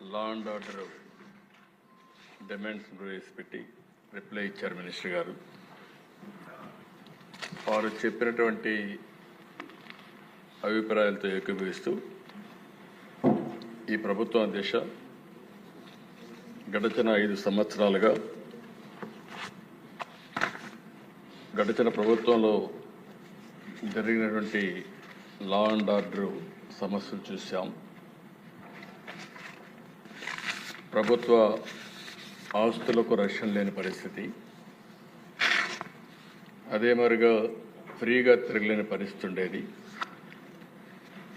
Law and order demands ప్రవేశపెట్టి reply ఇచ్చారు minister గారు. వారు చెప్పినటువంటి అభిప్రాయాలతో ఏకీభవిస్తూ ఈ ప్రభుత్వం దిశ గడచిన ఐదు సంవత్సరాలుగా గడిచిన ప్రభుత్వంలో జరిగినటువంటి లా అండ్ ఆర్డర్ సమస్యలు చూసాం ప్రభుత్వ ఆస్తులకు రక్షణ లేని పరిస్థితి. అదే మరిగా ఫ్రీగా తిరగలేని పరిస్థితి ఉండేది.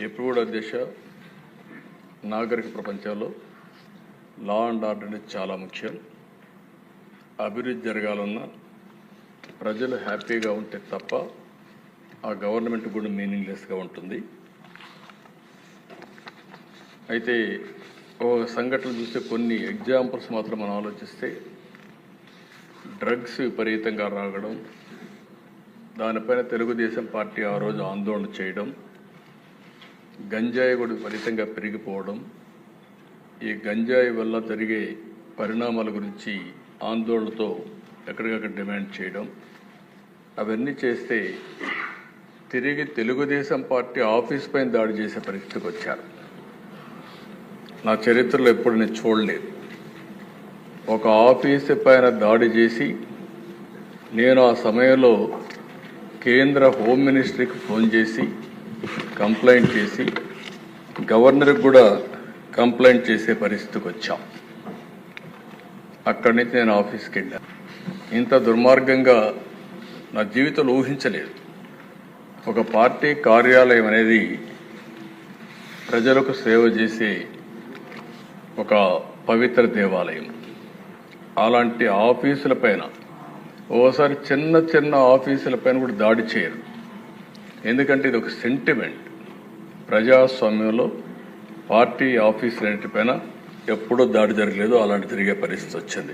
ఎప్పుడు కూడా దిశ నాగరిక ప్రపంచంలో లా అండ్ ఆర్డర్ అనేది చాలా ముఖ్యం. అభివృద్ధి జరగాలన్నా ప్రజలు హ్యాపీగా ఉంటే తప్ప ఆ గవర్నమెంట్ కూడా మీనింగ్లెస్గా ఉంటుంది. అయితే సంఘటనలు సంఘటన చూస్తే కొన్ని ఎగ్జాంపుల్స్ మాత్రం మనం ఆలోచిస్తే డ్రగ్స్ విపరీతంగా రాగడం దానిపైన తెలుగుదేశం పార్టీ ఆ రోజు ఆందోళన చేయడం గంజాయి కూడా విపరీతంగా పెరిగిపోవడం ఈ గంజాయి వల్ల జరిగే పరిణామాల గురించి ఆందోళనతో ఎక్కడికక్కడ డిమాండ్ చేయడం అవన్నీ చేస్తే తిరిగి తెలుగుదేశం పార్టీ ఆఫీస్ పైన దాడి చేసే పరిస్థితికి వచ్చారు. నా చరిత్రలో ఎప్పుడు నేను చూడలేదు. ఒక ఆఫీసు పైన దాడి చేసి నేను ఆ సమయంలో కేంద్ర హోమ్ మినిస్ట్రీకి ఫోన్ చేసి కంప్లైంట్ చేసి గవర్నర్కి కూడా కంప్లైంట్ చేసే పరిస్థితికి వచ్చాం. అక్కడి నుంచి నేను ఆఫీస్కి వెళ్ళాను. ఇంత దుర్మార్గంగా నా జీవితంలో ఊహించలేదు. ఒక పార్టీ కార్యాలయం అనేది ప్రజలకు సేవ చేసే ఒక పవిత్ర దేవాలయం. అలాంటి ఆఫీసుల పైన ఓసారి చిన్న చిన్న ఆఫీసుల పైన కూడా దాడి చేయరు. ఎందుకంటే ఇది ఒక సెంటిమెంట్ ప్రజాస్వామ్యంలో పార్టీ ఆఫీసులన్నిటిపైన ఎప్పుడూ దాడి జరగలేదు అలాంటి తిరిగే పరిస్థితి వచ్చింది.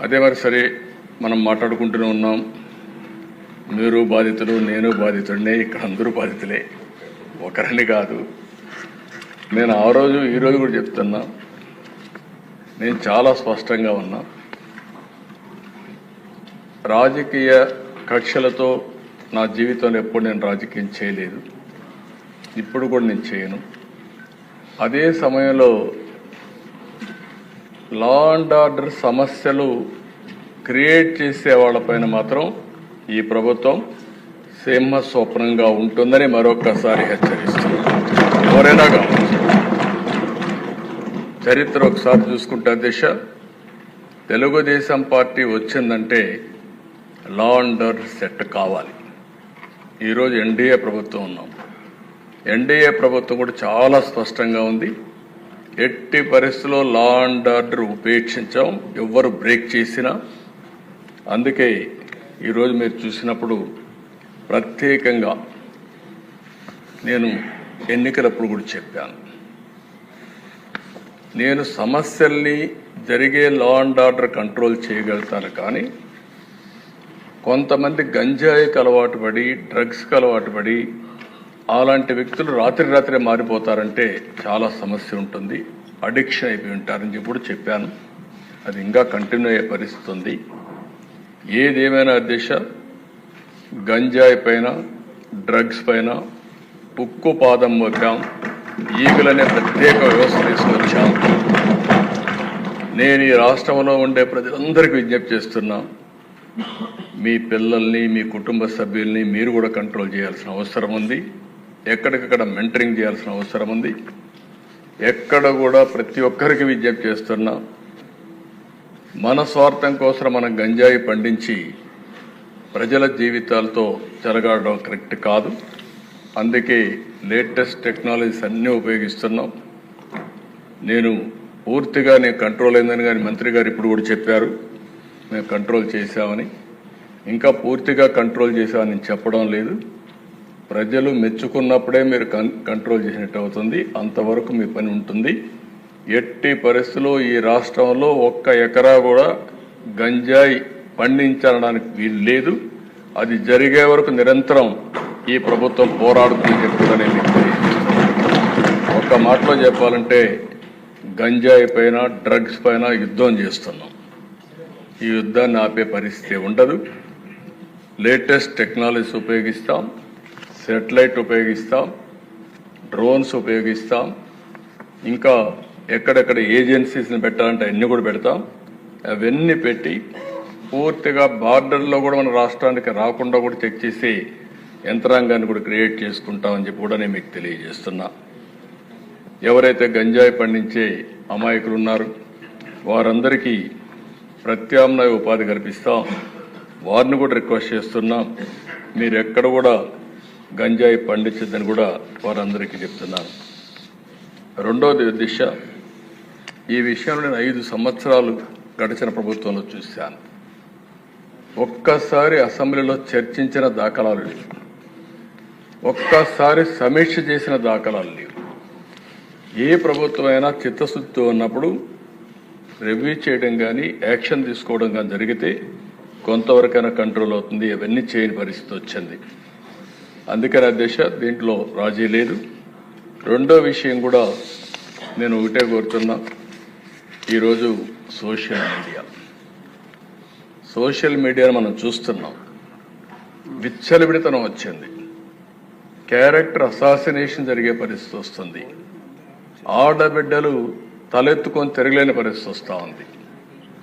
అదే మరి సరే మనం మాట్లాడుకుంటూనే ఉన్నాం. మీరు బాధితులు నేను బాధితుడినే ఇక్కడ అందరూ బాధితులే. ఒకరిని కాదు. నేను ఆ రోజు ఈరోజు కూడా చెప్తున్నా. నేను చాలా స్పష్టంగా ఉన్నా. రాజకీయ కక్షలతో నా జీవితంలో ఎప్పుడు నేను రాజకీయం చేయలేదు. ఇప్పుడు కూడా నేను చేయను. అదే సమయంలో లా అండ్ ఆర్డర్ సమస్యలు క్రియేట్ చేసే వాళ్ళపైన మాత్రం ఈ ప్రభుత్వం సింహ స్వప్నంగా ఉంటుందని మరొకసారి హెచ్చరిస్తున్నాను. ఎవరైనా కావచ్చు చరిత్ర ఒకసారి చూసుకుంటే దిశ. తెలుగుదేశం పార్టీ వచ్చిందంటే లా అండ్ ఆర్డర్ సెట్ కావాలి. ఈరోజు ఎన్డీఏ ప్రభుత్వం ఉన్నాం. ఎన్డీఏ ప్రభుత్వం కూడా చాలా స్పష్టంగా ఉంది. ఎట్టి పరిస్థితుల్లో లా అండ్ ఆర్డర్ ఉపేక్షించాం. ఎవరు బ్రేక్ చేసినా. అందుకే ఈరోజు మీరు చూసినప్పుడు ప్రత్యేకంగా నేను ఎన్నికలప్పుడు కూడా చెప్పాను. నేను సమస్యల్ని జరిగే లా అండ్ ఆర్డర్ కంట్రోల్ చేయగలుగుతాను కానీ కొంతమంది గంజాయికి అలవాటు పడి డ్రగ్స్కి అలవాటు పడి అలాంటి వ్యక్తులు రాత్రి రాత్రి మారిపోతారంటే చాలా సమస్య ఉంటుంది అడిక్షన్ అయిపోయి ఉంటారని చెప్పుడు చెప్పాను. అది ఇంకా కంటిన్యూ అయ్యే పరిస్థితి ఉంది ఏదేమైనా దిశ గంజాయి పైన డ్రగ్స్ పైన ఉక్కు పాదం మోపాం. ఈగులనే ప్రత్యేక వ్యవస్థ తీసుకొచ్చాం నేను ఈ రాష్ట్రంలో ఉండే ప్రజలందరికీ విజ్ఞప్తి చేస్తున్నా మీ పిల్లల్ని మీ కుటుంబ సభ్యుల్ని మీరు కూడా కంట్రోల్ చేయాల్సిన అవసరం ఉంది. ఎక్కడికక్కడ మెంటరింగ్ చేయాల్సిన అవసరం ఉంది. ఎక్కడ కూడా ప్రతి ఒక్కరికి విజ్ఞప్తి చేస్తున్నా మన స్వార్థం కోసం మనం గంజాయి పండించి ప్రజల జీవితాలతో చెలగాడడం కరెక్ట్ కాదు. అందుకే లేటెస్ట్ టెక్నాలజీస్ అన్నీ ఉపయోగిస్తున్నాం. నేను పూర్తిగా నేను కంట్రోల్ అయిందని కానీ మంత్రి గారు ఇప్పుడు కూడా చెప్పారు. మేము కంట్రోల్ చేశామని. ఇంకా పూర్తిగా కంట్రోల్ చేశామని చెప్పడం లేదు. ప్రజలు మెచ్చుకున్నప్పుడే మీరు కంట్రోల్ చేసినట్టు అవుతుంది. అంతవరకు మీ పని ఉంటుంది. ఎట్టి పరిస్థితుల్లో ఈ రాష్ట్రంలో ఒక్క ఎకరా కూడా గంజాయి పండించడానికి వీలు లేదు. అది జరిగే వరకు నిరంతరం ఈ ప్రభుత్వం పోరాడుతుందని చెప్పి కూడా నేను ఒక్క మాటలో చెప్పాలంటే గంజాయి పైన డ్రగ్స్ పైన యుద్ధం చేస్తున్నాం. ఈ యుద్ధాన్ని ఆపే పరిస్థితి ఉండదు. లేటెస్ట్ టెక్నాలజీస్ ఉపయోగిస్తాం. సెటిలైట్ ఉపయోగిస్తాం. డ్రోన్స్ ఉపయోగిస్తాం. ఇంకా ఎక్కడెక్కడ ఏజెన్సీస్ని పెట్టాలంటే అన్నీ కూడా పెడతాం. అవన్నీ పెట్టి పూర్తిగా బార్డర్లో కూడా మన రాష్ట్రానికి రాకుండా కూడా చెక్ చేసి యంత్రాంగాన్ని కూడా క్రియేట్ చేసుకుంటామని చెప్పి కూడా నేను మీకు తెలియజేస్తున్నా. ఎవరైతే గంజాయి పండించే అమాయకులు ఉన్నారు వారందరికీ ప్రత్యామ్నాయ ఉపాధి కల్పిస్తాం. వారిని కూడా రిక్వెస్ట్ చేస్తున్నాం మీరు ఎక్కడ కూడా గంజాయి పండించద్దని కూడా వారందరికీ చెప్తున్నాను రెండోది దిశ. ఈ విషయంలో నేను ఐదు సంవత్సరాలు గడిచిన ప్రభుత్వంలో చూశాను. ఒక్కసారి అసెంబ్లీలో చర్చించిన దాఖలాలు లేవు. ఒక్కసారి సమీక్ష చేసిన దాఖలాలు లేవు. ఏ ప్రభుత్వమైనా చిత్తశుద్ధితో ఉన్నప్పుడు రివ్యూ చేయడం కానీ యాక్షన్ తీసుకోవడం కానీ జరిగితే కొంతవరకైనా కంట్రోల్ అవుతుంది. అవన్నీ చేయని పరిస్థితి వచ్చింది. అందుకని అధ్యక్ష దీంట్లో రాజీ లేదు. రెండో విషయం కూడా నేను ఒకటే కోరుతున్నా. ఈరోజు సోషల్ మీడియా సోషల్ మీడియాను మనం చూస్తున్నాం. విచ్చలవిడితనం వచ్చింది. క్యారెక్టర్ అసాసినేషన్ జరిగే పరిస్థితి వస్తుంది. ఆడబిడ్డలు తలెత్తుకొని తిరగలేని పరిస్థితి వస్తూ ఉంది.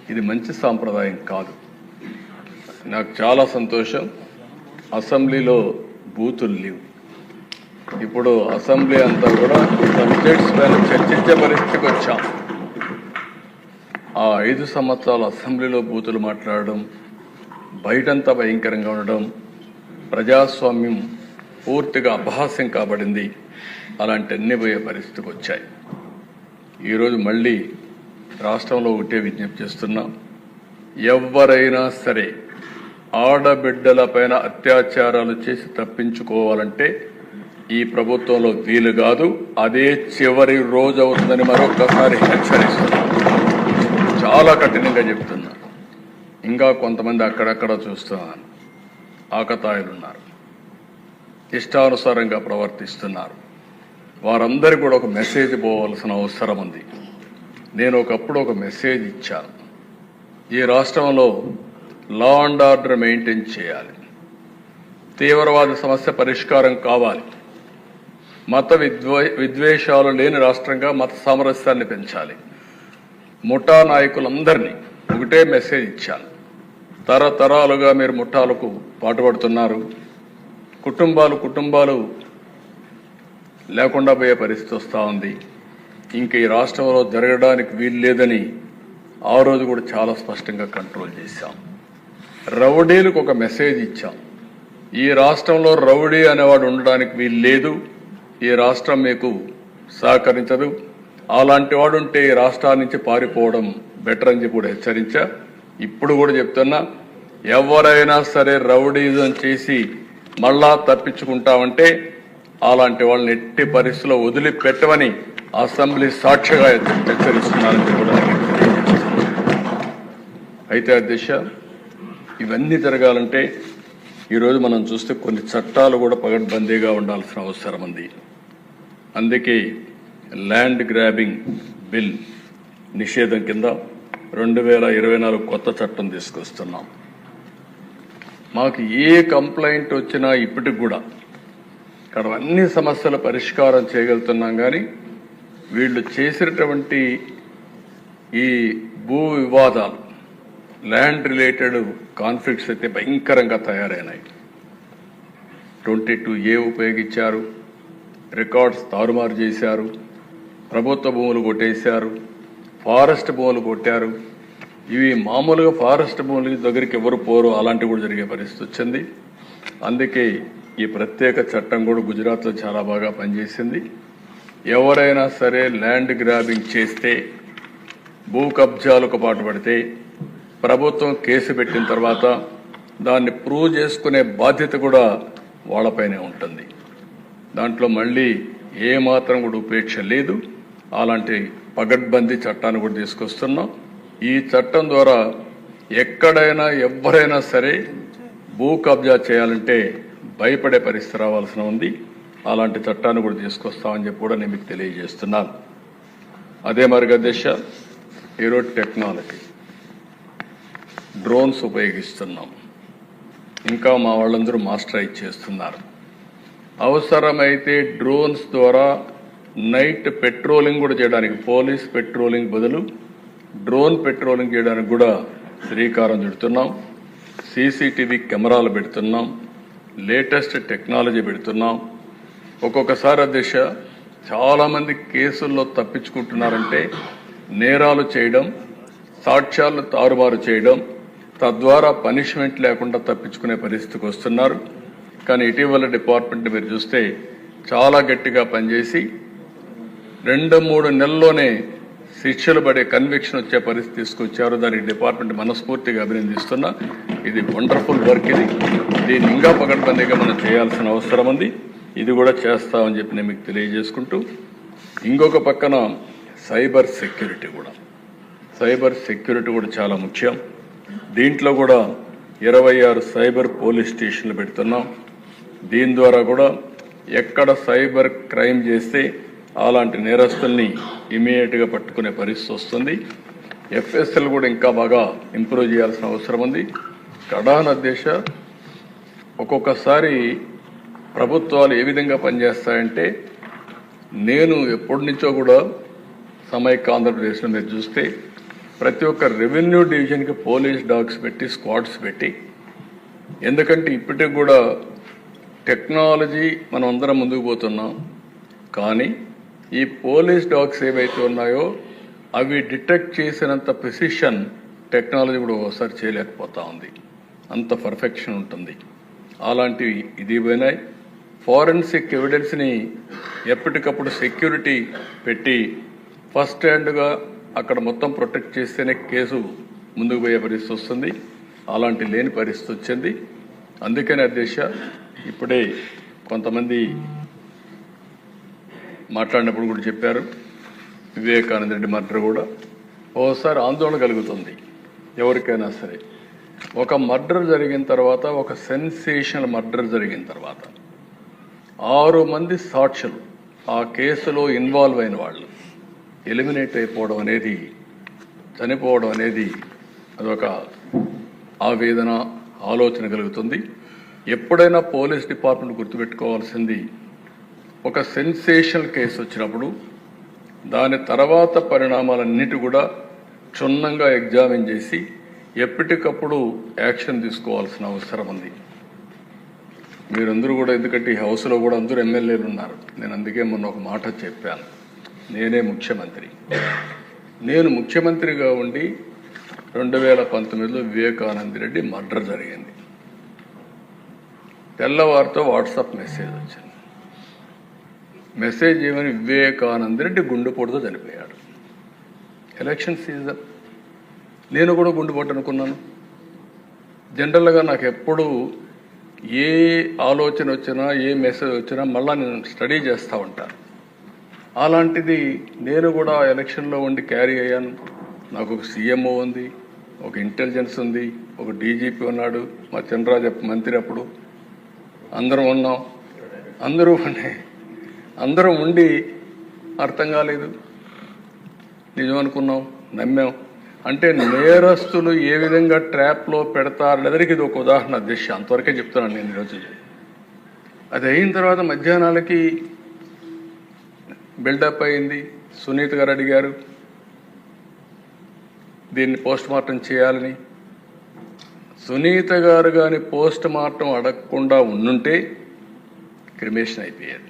ఇది మంచి సాంప్రదాయం కాదు. నాకు చాలా సంతోషం. అసెంబ్లీలో బూతులు లేవు. ఇప్పుడు అసెంబ్లీ అంతా కూడా సబ్జెక్ట్స్ పైన చర్చించే పరిస్థితికి వచ్చాం. ఆ ఐదు సంవత్సరాలు అసెంబ్లీలో బూతులు మాట్లాడడం బయటంతా భయంకరంగా ఉండడం ప్రజాస్వామ్యం పూర్తిగా అపహాస్యం కాబడింది. అలాంటి అన్ని పోయే పరిస్థితికి వచ్చాయి ఈరోజు మళ్ళీ రాష్ట్రంలో ఒకటే విజ్ఞప్తి చేస్తున్నాం. ఎవరైనా సరే ఆడబిడ్డల పైన అత్యాచారాలు చేసి తప్పించుకోవాలంటే ఈ ప్రభుత్వంలో వీలు కాదు. అదే చివరి రోజు అవుతుందని మరొకసారి హెచ్చరిస్తున్నాను చాలా కఠినంగా చెప్తున్నా. ఇంకా కొంతమంది అక్కడక్కడ చూస్తున్నాను ఆకతాయిలు ఉన్నారు ఇష్టానుసారంగా ప్రవర్తిస్తున్నారు. వారందరికీ కూడా ఒక మెసేజ్ పోవాల్సిన అవసరం ఉంది. నేను ఒకప్పుడు ఒక మెసేజ్ ఇచ్చాను. ఈ రాష్ట్రంలో లా అండ్ ఆర్డర్ మెయింటైన్ చేయాలి. తీవ్రవాద సమస్య పరిష్కారం కావాలి. మత విద్వే విద్వేషాలు లేని రాష్ట్రంగా మత సామరస్యాన్ని పెంచాలి. ముఠా నాయకులందరినీ ఒకటే మెసేజ్ ఇచ్చాను. తరతరాలుగా మీరు ముఠాలకు పాటుపడుతున్నారు. కుటుంబాలు కుటుంబాలు లేకుండా పోయే పరిస్థితి వస్తూ ఉంది. ఇంక ఈ రాష్ట్రంలో జరగడానికి వీలు లేదని ఆ రోజు కూడా చాలా స్పష్టంగా కంట్రోల్ చేశాం. రౌడీలకు ఒక మెసేజ్ ఇచ్చాం. ఈ రాష్ట్రంలో రౌడీ అనేవాడు ఉండడానికి వీలు లేదు. ఈ రాష్ట్రం మీకు సహకరించదు. అలాంటి వాడు ఉంటే ఈ రాష్ట్రాల నుంచి పారిపోవడం బెటర్ అని చెప్పి కూడా హెచ్చరించా. ఇప్పుడు కూడా చెప్తున్నా ఎవరైనా సరే రౌడీజం చేసి మళ్ళా తప్పించుకుంటామంటే అలాంటి వాళ్ళని ఎట్టి పరిస్థితిలో వదిలిపెట్టమని అసెంబ్లీ సాక్షిగా హెచ్చరిస్తున్నారని కూడా అయితే అధ్యక్ష ఇవన్నీ జరగాలంటే ఈరోజు మనం చూస్తే కొన్ని చట్టాలు కూడా పగడ్బందీగా ఉండాల్సిన అవసరం ఉంది. అందుకే ల్యాండ్ గ్రాబింగ్ బిల్ నిషేధం కింద రెండు వేల ఇరవై నాలుగు కొత్త చట్టం తీసుకొస్తున్నాం. మాకు ఏ కంప్లైంట్ వచ్చినా ఇప్పటికి కూడా ఇక్కడ అన్ని సమస్యల పరిష్కారం చేయగలుగుతున్నాం కానీ వీళ్ళు చేసినటువంటి ఈ భూ వివాదాలు ల్యాండ్ రిలేటెడ్ కాన్ఫ్లిక్ట్స్ అయితే భయంకరంగా తయారైనాయి. ట్వంటీ టూ ఏ ఉపయోగించారు రికార్డ్స్ తారుమారు చేశారు ప్రభుత్వ భూములు కొట్టేశారు ఫారెస్ట్ భూములు కొట్టారు ఇవి మామూలుగా ఫారెస్ట్ భూములకి దగ్గరికి ఎవరు పోరు అలాంటివి కూడా జరిగే పరిస్థితి వచ్చింది. అందుకే ఈ ప్రత్యేక చట్టం కూడా గుజరాత్లో చాలా బాగా పనిచేసింది. ఎవరైనా సరే ల్యాండ్ గ్రాబింగ్ చేస్తే భూ కబ్జాలకు పాటుపడితే ప్రభుత్వం కేసు పెట్టిన తర్వాత దాన్ని ప్రూవ్ చేసుకునే బాధ్యత కూడా వాళ్ళపైనే ఉంటుంది. దాంట్లో మళ్ళీ ఏమాత్రం కూడా ఉపేక్ష లేదు. అలాంటి పగడ్బందీ చట్టాన్ని కూడా తీసుకొస్తున్నాం. ఈ చట్టం ద్వారా ఎక్కడైనా ఎవరైనా సరే భూ కబ్జా చేయాలంటే భయపడే పరిస్థితి రావాల్సిన ఉంది. అలాంటి చట్టాన్ని కూడా తీసుకొస్తామని చెప్పి కూడా నేను మీకు తెలియజేస్తున్నాను. అదే మార్గదర్శ ఈరోజు టెక్నాలజీ. డ్రోన్స్ ఉపయోగిస్తున్నాం. ఇంకా మా వాళ్ళందరూ మాస్టరైజ్ చేస్తున్నారు. అవసరమైతే డ్రోన్స్ ద్వారా నైట్ పెట్రోలింగ్ కూడా చేయడానికి పోలీస్ పెట్రోలింగ్ బదులు డ్రోన్ పెట్రోలింగ్ చేయడానికి కూడా శ్రీకారం చుడుతున్నాం. సీసీటీవీ కెమెరాలు పెడుతున్నాం. లేటెస్ట్ టెక్నాలజీ పెడుతున్నాం. ఒక్కొక్కసారి అధ్యక్ష చాలామంది కేసుల్లో తప్పించుకుంటున్నారంటే నేరాలు చేయడం సాక్ష్యాలను తారుమారు చేయడం తద్వారా పనిష్మెంట్ లేకుండా తప్పించుకునే పరిస్థితికి వస్తున్నారు. కానీ ఇటీవల డిపార్ట్మెంట్ మీరు చూస్తే చాలా గట్టిగా పనిచేసి రెండు మూడు నెలల్లోనే శిక్షలు పడే కన్విక్షన్ వచ్చే పరిస్థితి తీసుకొచ్చారు. దానికి డిపార్ట్మెంట్ మనస్ఫూర్తిగా అభినందిస్తున్నా. ఇది వండర్ఫుల్ వర్క్ ఇది. దీన్ని ఇంకా పకడ్బందీగా మనం చేయాల్సిన అవసరం ఉంది. ఇది కూడా చేస్తామని చెప్పి నేను మీకు తెలియజేసుకుంటూ ఇంకొక పక్కన సైబర్ సెక్యూరిటీ కూడా. సైబర్ సెక్యూరిటీ కూడా చాలా ముఖ్యం. దీంట్లో కూడా ఇరవై ఆరు సైబర్ పోలీస్ స్టేషన్లు పెడుతున్నాం. దీని ద్వారా కూడా ఎక్కడ సైబర్ క్రైమ్ చేస్తే అలాంటి నేరస్తుల్ని ఇమీడియట్గా పట్టుకునే పరిస్థితి వస్తుంది. ఎఫ్ఎస్ఎల్ కూడా ఇంకా బాగా ఇంప్రూవ్ చేయాల్సిన అవసరం ఉంది. కడాన దేశ ఒక్కొక్కసారి ప్రభుత్వాలు ఏ విధంగా పనిచేస్తాయంటే నేను ఎప్పటి నుంచో కూడా సమైక్య ఆంధ్రప్రదేశ్లో మీరు చూస్తే ప్రతి ఒక్క రెవెన్యూ డివిజన్కి పోలీస్ డాగ్స్ పెట్టి స్క్వాడ్స్ పెట్టి ఎందుకంటే ఇప్పటికి కూడా టెక్నాలజీ మనం అందరం ముందుకు పోతున్నాం. కానీ ఈ పోలీస్ డాగ్స్ ఏవైతే ఉన్నాయో అవి డిటెక్ట్ చేసినంత ప్రిసిషన్ టెక్నాలజీ కూడా ఒకసారి చేయలేకపోతా ఉంది. అంత పర్ఫెక్షన్ ఉంటుంది. అలాంటివి ఇది పోయినాయి. ఫారెన్సిక్ ఎవిడెన్స్ని ఎప్పటికప్పుడు సెక్యూరిటీ పెట్టి ఫస్ట్ హ్యాండ్గా అక్కడ మొత్తం ప్రొటెక్ట్ చేస్తేనే కేసు ముందుకు పోయే పరిస్థితి వస్తుంది. అలాంటి లేని పరిస్థితి వచ్చింది. అందుకని అధ్యక్ష ఇప్పుడే కొంతమంది మాట్లాడినప్పుడు కూడా చెప్పారు. వివేకానంద రెడ్డి మర్డర్ కూడా. ఓసారి ఆందోళన కలుగుతుంది. ఎవరికైనా సరే. ఒక మర్డర్ జరిగిన తర్వాత ఒక సెన్సేషనల్ మర్డర్ జరిగిన తర్వాత ఆరు మంది సాక్షులు ఆ కేసులో ఇన్వాల్వ్ అయిన వాళ్ళు. ఎలిమినేట్ అయిపోవడం అనేది చనిపోవడం అనేది అదొక ఆవేదన ఆలోచన కలుగుతుంది. ఎప్పుడైనా పోలీస్ డిపార్ట్మెంట్ గుర్తుపెట్టుకోవాల్సింది ఒక సెన్సేషనల్ కేసు వచ్చినప్పుడు దాని తర్వాత పరిణామాలన్నిటి కూడా క్షుణ్ణంగా ఎగ్జామిన్ చేసి ఎప్పటికప్పుడు యాక్షన్ తీసుకోవాల్సిన అవసరం ఉంది. మీరందరూ కూడా ఎందుకంటే ఈ హౌస్లో కూడా అందరూ ఎమ్మెల్యేలు ఉన్నారు. నేను అందుకే మొన్న ఒక మాట చెప్పాను. నేనే ముఖ్యమంత్రి. నేను ముఖ్యమంత్రిగా ఉండి రెండు వేల పంతొమ్మిదిలో వివేకానంద రెడ్డి మర్డర్ జరిగింది. తెల్లవారితో వాట్సాప్ మెసేజ్ వచ్చింది. మెసేజ్ ఏమని వివేకానంద రెడ్డి గుండెపోటుతో చనిపోయాడు. Election season. నేను కూడా గుండెపోటు అనుకున్నాను. జనరల్గా నాకు ఎప్పుడు ఏ ఆలోచన వచ్చినా ఏ మెసేజ్ వచ్చినా మళ్ళీ నేను స్టడీ చేస్తూ ఉంటాను అలాంటిది నేను కూడా ఎలక్షన్లో ఉండి క్యారీ అయ్యాను. నాకు ఒక సీఎంఓ ఉంది ఒక ఇంటెలిజెన్స్ ఉంది ఒక డీజీపీ ఉన్నాడు మా చంద్రరాజ మంత్రి అప్పుడు. అందరం ఉన్నాం. అందరూ ఉన్నాయి. అందరం ఉండి అర్థం కాలేదు. నిజం అనుకున్నాం నమ్మాం అంటే నేరస్తులు ఏ విధంగా ట్రాప్లో పెడతారనేదానికి ఇది ఒక ఉదాహరణ దిశ అంతవరకే చెప్తున్నాను నేను ఈరోజు అది అయిన తర్వాత మధ్యాహ్నాలకి బిల్డప్ అయింది. సునీత గారు అడిగారు దీన్ని పోస్ట్ మార్టం చేయాలని. సునీత గారు కానీ పోస్ట్ మార్టం అడగకుండా ఉండుంటే క్రిమేషన్ అయిపోయేది.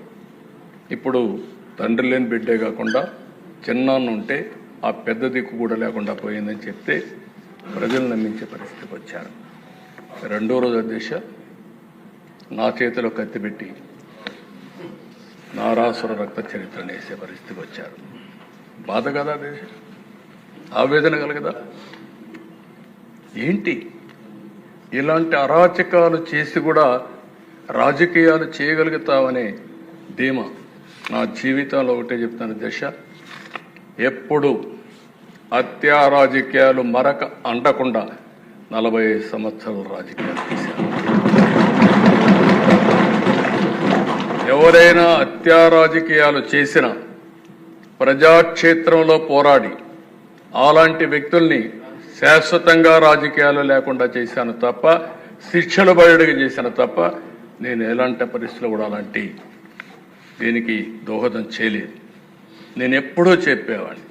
ఇప్పుడు తండ్రి లేని బిడ్డే కాకుండా చిన్నాన్న ఉంటే ఆ పెద్ద దిక్కు కూడా లేకుండా పోయిందని చెప్తే ప్రజలు నమ్మించే పరిస్థితికి వచ్చారు. రెండో రోజు అధ్యక్ష నా చేతిలో కత్తిపెట్టి నారాసుర రక్త చరిత్రను వేసే పరిస్థితికి వచ్చారు. బాధ కదా అది ఆవేదన కలగదా? ఏంటి? ఇలాంటి అరాచకాలు చేసి కూడా రాజకీయాలు చేయగలుగుతామనే ధీమా? నా జీవితంలో ఒకటే చెప్తాను దశ ఎప్పుడు హత్యా రాజకీయాలు మరక అంటకుండా నలభై సంవత్సరాలు రాజకీయాలు చేశాను. ఎవరైనా హత్యా రాజకీయాలు చేసిన ప్రజాక్షేత్రంలో పోరాడి అలాంటి వ్యక్తుల్ని శాశ్వతంగా రాజకీయాలు లేకుండా చేశాను తప్ప శిక్షలు బయటకు చేశాను తప్ప నేను ఎలాంటి పరిస్థితులు కూడా అలాంటి దీనికి దోహదం చేయలేదు. నేను ఎప్పుడో చెప్పేవాడిని.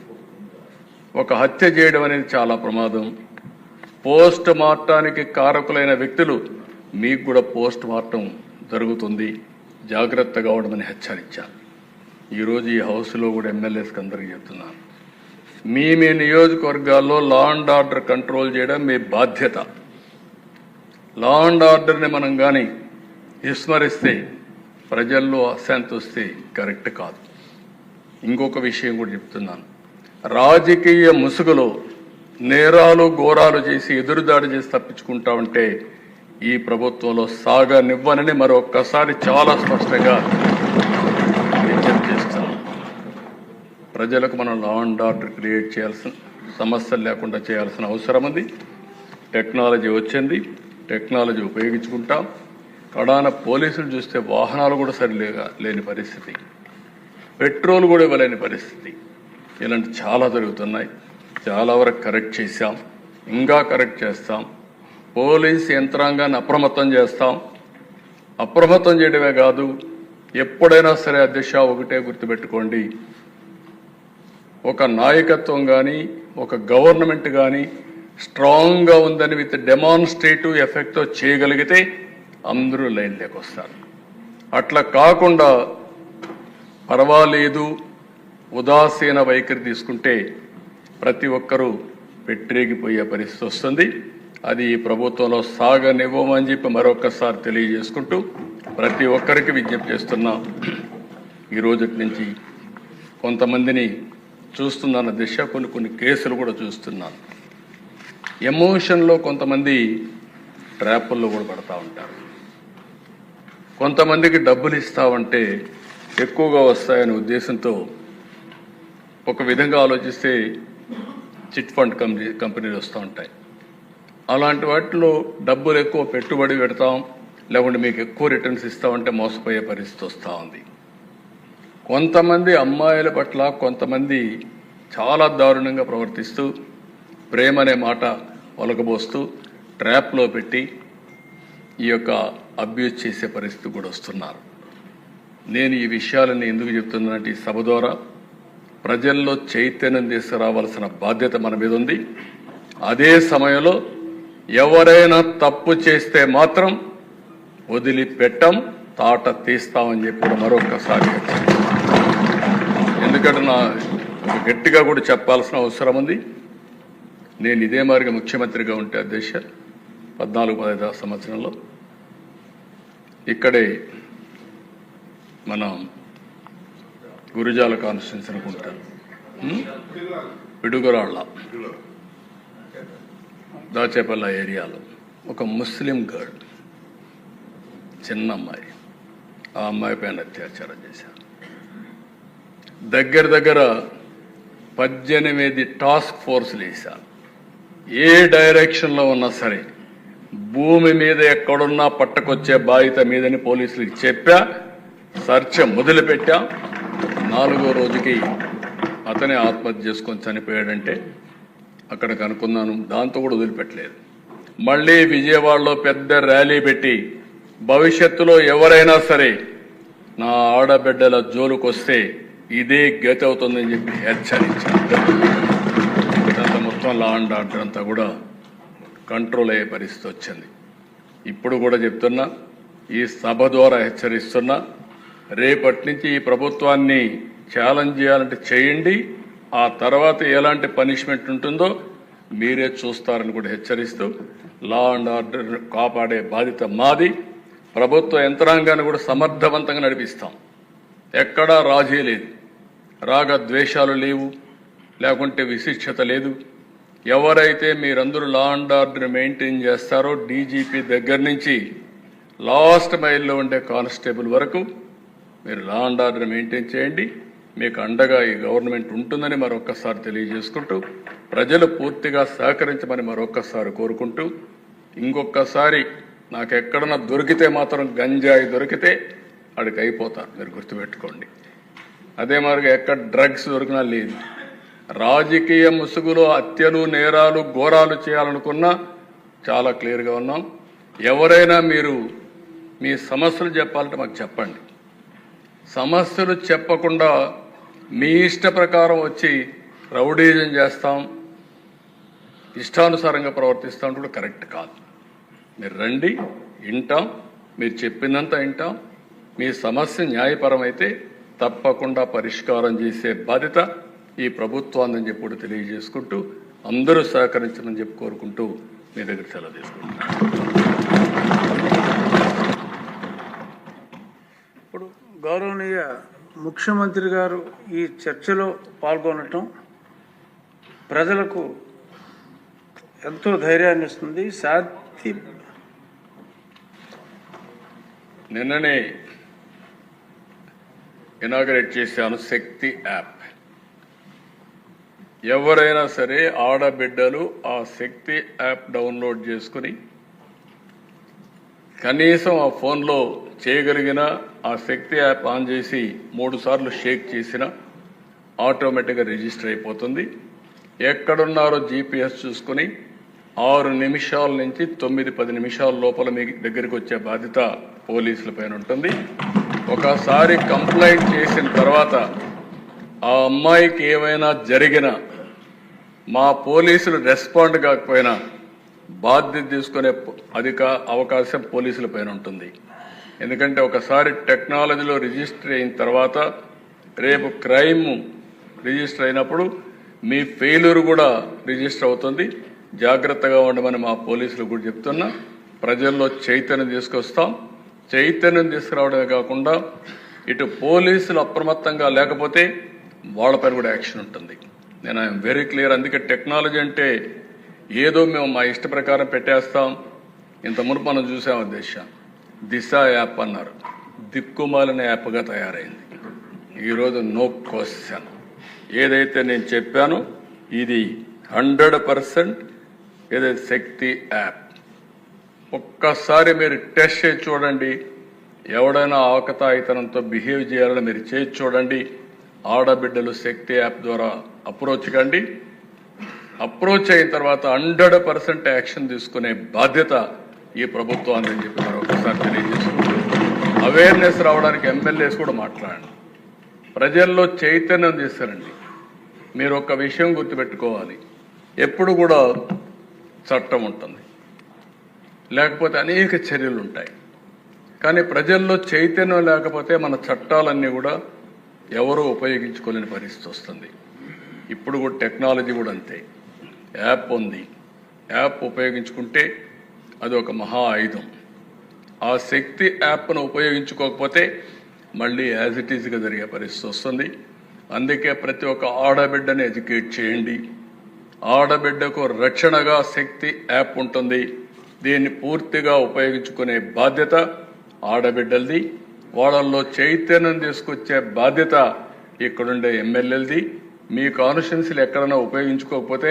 ఒక హత్య చేయడం అనేది చాలా ప్రమాదం. పోస్ట్ మార్టానికి కారకులైన వ్యక్తులు మీకు కూడా పోస్ట్ మార్టం జరుగుతుంది. జాగ్రత్తగా ఉండమని హెచ్చరించాను ఈరోజు ఈ హౌస్లో కూడా ఎమ్మెల్యేస్కి అందరికీ చెప్తున్నాను. మీ మీ నియోజకవర్గాల్లో లా అండ్ ఆర్డర్ కంట్రోల్ చేయడం మీ బాధ్యత. లా అండ్ ఆర్డర్ని మనం కానీ విస్మరిస్తే ప్రజల్లో అసంతృప్తి కరెక్ట్ కాదు. ఇంకొక విషయం కూడా చెప్తున్నాను. రాజకీయ ముసుగులో నేరాలు ఘోరాలు చేసి ఎదురుదాడి చేసి తప్పించుకుంటా ఉంటే ఈ ప్రభుత్వంలో సాగనివ్వనని మరొక్కసారి చాలా స్పష్టంగా విజ్ఞప్తి చేస్తున్నాను. ప్రజలకు మనం లా అండ్ ఆర్డర్ క్రియేట్ చేయాల్సిన సమస్యలు లేకుండా చేయాల్సిన అవసరం ఉంది. టెక్నాలజీ వచ్చింది. టెక్నాలజీ ఉపయోగించుకుంటాం. కడాన పోలీసులు చూస్తే వాహనాలు కూడా సరిలేగా లేని పరిస్థితి. పెట్రోల్ కూడా ఇవ్వలేని పరిస్థితి. ఇలాంటి చాలా జరుగుతున్నాయి. చాలా వరకు కరెక్ట్ చేశాం. ఇంకా కరెక్ట్ చేస్తాం. పోలీస్ యంత్రాంగాన్ని అప్రమత్తం చేస్తాం. అప్రమత్తం చేయడమే కాదు ఎప్పుడైనా సరే అధ్యక్ష ఒకటే గుర్తుపెట్టుకోండి. ఒక నాయకత్వం కానీ ఒక గవర్నమెంట్ కానీ స్ట్రాంగ్గా ఉందని విత్ డెమాన్స్ట్రేటివ్ ఎఫెక్ట్తో చేయగలిగితే అందరూ లైన్లోకి వస్తారు. అట్లా కాకుండా పర్వాలేదు ఉదాసీన వైఖరి తీసుకుంటే ప్రతి ఒక్కరూ పెట్టిరేగిపోయే పరిస్థితి వస్తుంది. అది ఈ ప్రభుత్వంలో సాగనివ్వమని చెప్పి మరొకసారి తెలియజేసుకుంటూ ప్రతి ఒక్కరికి విజ్ఞప్తి చేస్తున్నా. ఈ నుంచి కొంతమందిని చూస్తున్నాను దిశ కొన్ని కొన్ని కేసులు కూడా చూస్తున్నాను. ఎమోషన్లో కొంతమంది ట్రాపుల్లో కూడా పడతా ఉంటారు. కొంతమందికి డబ్బులు ఇస్తామంటే ఎక్కువగా వస్తాయనే ఉద్దేశంతో ఒక విధంగా ఆలోచిస్తే చిట్ ఫండ్ కంపెనీ కంపెనీలు వస్తూ ఉంటాయి. అలాంటి వాటిలో డబ్బులు ఎక్కువ పెట్టుబడి పెడతాం లేకుంటే మీకు ఎక్కువ రిటర్న్స్ ఇస్తామంటే మోసపోయే పరిస్థితి వస్తూ ఉంది. కొంతమంది అమ్మాయిల పట్ల కొంతమంది చాలా దారుణంగా ప్రవర్తిస్తూ ప్రేమ అనే మాట ఒలకబోస్తూ ట్రాప్లో పెట్టి ఈ యొక్క అబ్యూజ్ చేసే పరిస్థితి కూడా వస్తున్నారు. నేను ఈ విషయాలని ఎందుకు చెప్తున్నానంటే ఈ సభ ద్వారా ప్రజల్లో చైతన్యం తీసుకురావాల్సిన బాధ్యత మన మీద ఉంది. అదే సమయంలో ఎవరైనా తప్పు చేస్తే మాత్రం వదిలిపెట్టం తాట తీస్తామని చెప్పి మరొకసారి ఎందుకంటే నా గట్టిగా కూడా చెప్పాల్సిన అవసరం ఉంది. నేను ఇదే మారిగా ముఖ్యమంత్రిగా ఉంటే అధ్యక్ష పద్నాలుగు పదహైదు సంవత్సరంలో ఇక్కడే మనం గురుజాల కాన్స్టిట్యూన్స్ అనుకుంటారు పిడుగురాళ్ళ. దాచేపల్ల ఏరియాలో ఒక ముస్లిం గర్ల్ చిన్న అమ్మాయి. ఆ అమ్మాయి పైన అత్యాచారం చేశారు. దగ్గర దగ్గర పద్దెనిమిది టాస్క్ ఫోర్స్లు వేశారు. ఏ డైరెక్షన్లో ఉన్నా సరే భూమి మీద ఎక్కడున్నా పట్టకొచ్చే బాధ్యత మీదని పోలీసులకు చెప్పా సర్చ మొదలుపెట్టా. నాలుగో రోజుకి అతనే ఆత్మహత్య చేసుకొని చనిపోయాడంటే అక్కడ కనుక్కున్నాను దాంతో కూడా వదిలిపెట్టలేదు. మళ్ళీ విజయవాడలో పెద్ద ర్యాలీ పెట్టి భవిష్యత్తులో ఎవరైనా సరే నా ఆడబిడ్డల జోలుకొస్తే ఇదే గతి అవుతుందని చెప్పి హెచ్చరించాను. మొత్తం లా అండ్ ఆర్డర్ అంతా కూడా కంట్రోల్ అయ్యే పరిస్థితి వచ్చింది. ఇప్పుడు కూడా చెప్తున్నా ఈ సభ ద్వారా హెచ్చరిస్తున్నా రేపటి నుంచి ఈ ప్రభుత్వాన్ని ఛాలెంజ్ చేయాలంటే చేయండి ఆ తర్వాత ఎలాంటి పనిష్మెంట్ ఉంటుందో మీరే చూస్తారని కూడా హెచ్చరిస్తూ లా అండ్ ఆర్డర్ కాపాడే బాధ్యత మాది ప్రభుత్వ యంత్రాంగాన్ని కూడా సమర్థవంతంగా నడిపిస్తాం. ఎక్కడా రాజీ లేదు. రాగ ద్వేషాలు లేవు లేకుంటే విశిష్టత లేదు. ఎవరైతే మీరందరూ లా అండ్ ఆర్డర్ మెయింటైన్ చేస్తారో డీజీపీ దగ్గర నుంచి లాస్ట్ మైల్లో ఉండే కానిస్టేబుల్ వరకు మీరు లా అండ్ ఆర్డర్ మెయింటైన్ చేయండి. మీకు అండగా ఈ గవర్నమెంట్ ఉంటుందని మరొక్కసారి తెలియజేసుకుంటూ ప్రజలు పూర్తిగా సహకరించమని మరొక్కసారి కోరుకుంటూ ఇంకొకసారి నాకు ఎక్కడన్నా దొరికితే మాత్రం గంజాయి దొరికితే అడికి అయిపోతారు మీరు గుర్తుపెట్టుకోండి. అదే మరిగా ఎక్కడ డ్రగ్స్ దొరికినా లేదు. రాజకీయ ముసుగులో హత్యలు నేరాలు ఘోరాలు చేయాలనుకున్నా చాలా క్లియర్గా ఉన్నాం. ఎవరైనా మీరు మీ సమస్యలు చెప్పాలంటే మాకు చెప్పండి. సమస్యలు చెప్పకుండా మీ ఇష్ట ప్రకారం వచ్చి రౌడీజం చేస్తాం ఇష్టానుసారంగా ప్రవర్తిస్తాం కూడా కరెక్ట్ కాదు. మీరు రండి వింటాం మీరు చెప్పిందంతా వింటాం. మీ సమస్య న్యాయపరమైతే తప్పకుండా పరిష్కారం చేసే బాధ్యత ఈ ప్రభుత్వాన్ని చెప్పి కూడా తెలియజేసుకుంటూ అందరూ సహకరించమని చెప్పి కోరుకుంటూ మీ దగ్గర సెలవు తీసుకుంటున్నాను. ఇప్పుడు గౌరవనీయ ముఖ్యమంత్రి గారు ఈ చర్చలో పాల్గొనటం ప్రజలకు ఎంతో ధైర్యాన్ని ఇస్తుంది. శాంతి నిన్ననే ఇనాగరేట్ చేశాను శక్తి యాప్. ఎవరైనా సరే ఆడబిడ్డలు ఆ శక్తి యాప్ డౌన్లోడ్ చేసుకుని కనీసం ఆ ఫోన్లో చేయగలిగిన ఆ శక్తి యాప్ ఆన్ చేసి మూడు సార్లు షేక్ చేసిన ఆటోమేటిక్గా రిజిస్టర్ అయిపోతుంది. ఎక్కడున్నారో జీపీఎస్ చూసుకుని ఆరు నిమిషాల నుంచి తొమ్మిది పది నిమిషాల లోపల మీ దగ్గరికి వచ్చే బాధ్యత పోలీసుల పైన ఉంటుంది. ఒకసారి కంప్లైంట్ చేసిన తర్వాత ఆ అమ్మాయికి ఏమైనా జరిగినా మా పోలీసులు రెస్పాండ్ కాకపోయినా బాధ్యత తీసుకునే అధిక అవకాశం పోలీసుల పైన ఉంటుంది. ఎందుకంటే ఒకసారి టెక్నాలజీలో రిజిస్టర్ అయిన తర్వాత రేపు క్రైమ్ రిజిస్టర్ అయినప్పుడు మీ ఫెయిల్యూర్ కూడా రిజిస్టర్ అవుతుంది. జాగ్రత్తగా ఉండమని మా పోలీసులు కూడా చెప్తున్నా. ప్రజల్లో చైతన్యం తీసుకొస్తాం. చైతన్యం తీసుకురావడమే కాకుండా ఇటు పోలీసులు అప్రమత్తంగా లేకపోతే వాళ్ళపైన కూడా యాక్షన్ ఉంటుంది. నేను ఐఎమ్ వెరీ క్లియర్ అందుకే టెక్నాలజీ అంటే ఏదో మేము మా ఇష్ట ప్రకారం పెట్టేస్తాం. ఇంత మునుపు మనం చూసాము ఉద్దేశం దిశ. యాప్ అన్నారు. దిక్కుమాలిన యాప్గా తయారైంది. ఈరోజు నో క్వశ్చన్ ఏదైతే నేను చెప్పానో ఇది హండ్రెడ్ పర్సెంట్ ఏదైతే శక్తి యాప్. ఒక్కసారి మీరు టెస్ట్ చేసి చూడండి. ఎవడైనా అవకతాయితనంతో బిహేవ్ చేయాలని మీరు చేసి చూడండి. ఆడబిడ్డలు శక్తి యాప్ ద్వారా అప్రోచ్ కండి. అప్రోచ్ అయిన తర్వాత హండ్రెడ్ పర్సెంట్ యాక్షన్ తీసుకునే బాధ్యత ఈ ప్రభుత్వాన్ని అని చెప్పి మరొకసారి తెలియజేసుకుంటూ అవేర్నెస్ రావడానికి ఎమ్మెల్యేస్ కూడా మాట్లాడండి. ప్రజల్లో చైతన్యం తీసుకురండి మీరు ఒక విషయం గుర్తుపెట్టుకోవాలి. ఎప్పుడు కూడా చట్టం ఉంటుంది. లేకపోతే అనేక చర్యలు ఉంటాయి. కానీ ప్రజల్లో చైతన్యం లేకపోతే మన చట్టాలన్నీ కూడా ఎవరూ ఉపయోగించుకోలేని పరిస్థితి వస్తుంది. ఇప్పుడు కూడా టెక్నాలజీ కూడా అంతే. యాప్ ఉంది. యాప్ ఉపయోగించుకుంటే అది ఒక మహా ఆయుధం. ఆ శక్తి యాప్ను ఉపయోగించుకోకపోతే మళ్ళీ యాజ్ ఇట్ ఈజ్గా జరిగే పరిస్థితి వస్తుంది. అందుకే ప్రతి ఒక్క ఆడబిడ్డని ఎడ్యుకేట్ చేయండి. ఆడబిడ్డకు రక్షణగా శక్తి యాప్ ఉంటుంది. దీన్ని పూర్తిగా ఉపయోగించుకునే బాధ్యత ఆడబిడ్డలది. వాళ్ళల్లో చైతన్యం తీసుకొచ్చే బాధ్యత ఇక్కడుండే ఎమ్మెల్యేలది. మీ కాన్స్టిట్యున్సీలు ఎక్కడైనా ఉపయోగించుకోకపోతే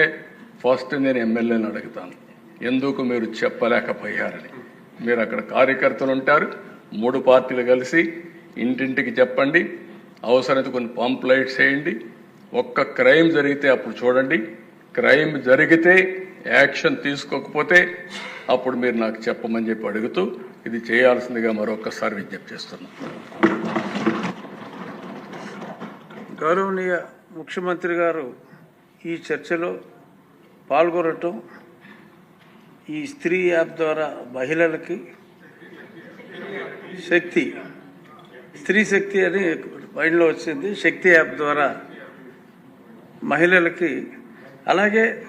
ఫస్ట్ నేను ఎమ్మెల్యేని అడుగుతాను. ఎందుకు మీరు చెప్పలేకపోయారని. మీరు అక్కడ కార్యకర్తలు ఉంటారు మూడు పార్టీలు కలిసి ఇంటింటికి చెప్పండి అవసరమైతే కొన్ని పంప్లైట్స్ వేయండి ఒక్క క్రైమ్ జరిగితే అప్పుడు చూడండి. క్రైమ్ జరిగితే యాక్షన్ తీసుకోకపోతే అప్పుడు మీరు నాకు చెప్పమని చెప్పి అడుగుతూ ఇది చేయాల్సిందిగా మరొకసారి విజ్ఞప్తి చేస్తున్నాను. గౌరవనీయ ముఖ్యమంత్రి గారు ఈ చర్చలో పాల్గొనటం ఈ స్త్రీ యాప్ ద్వారా మహిళలకి శక్తి స్త్రీ శక్తి అని మైండ్లో వచ్చింది. శక్తి యాప్ ద్వారా మహిళలకి అలాగే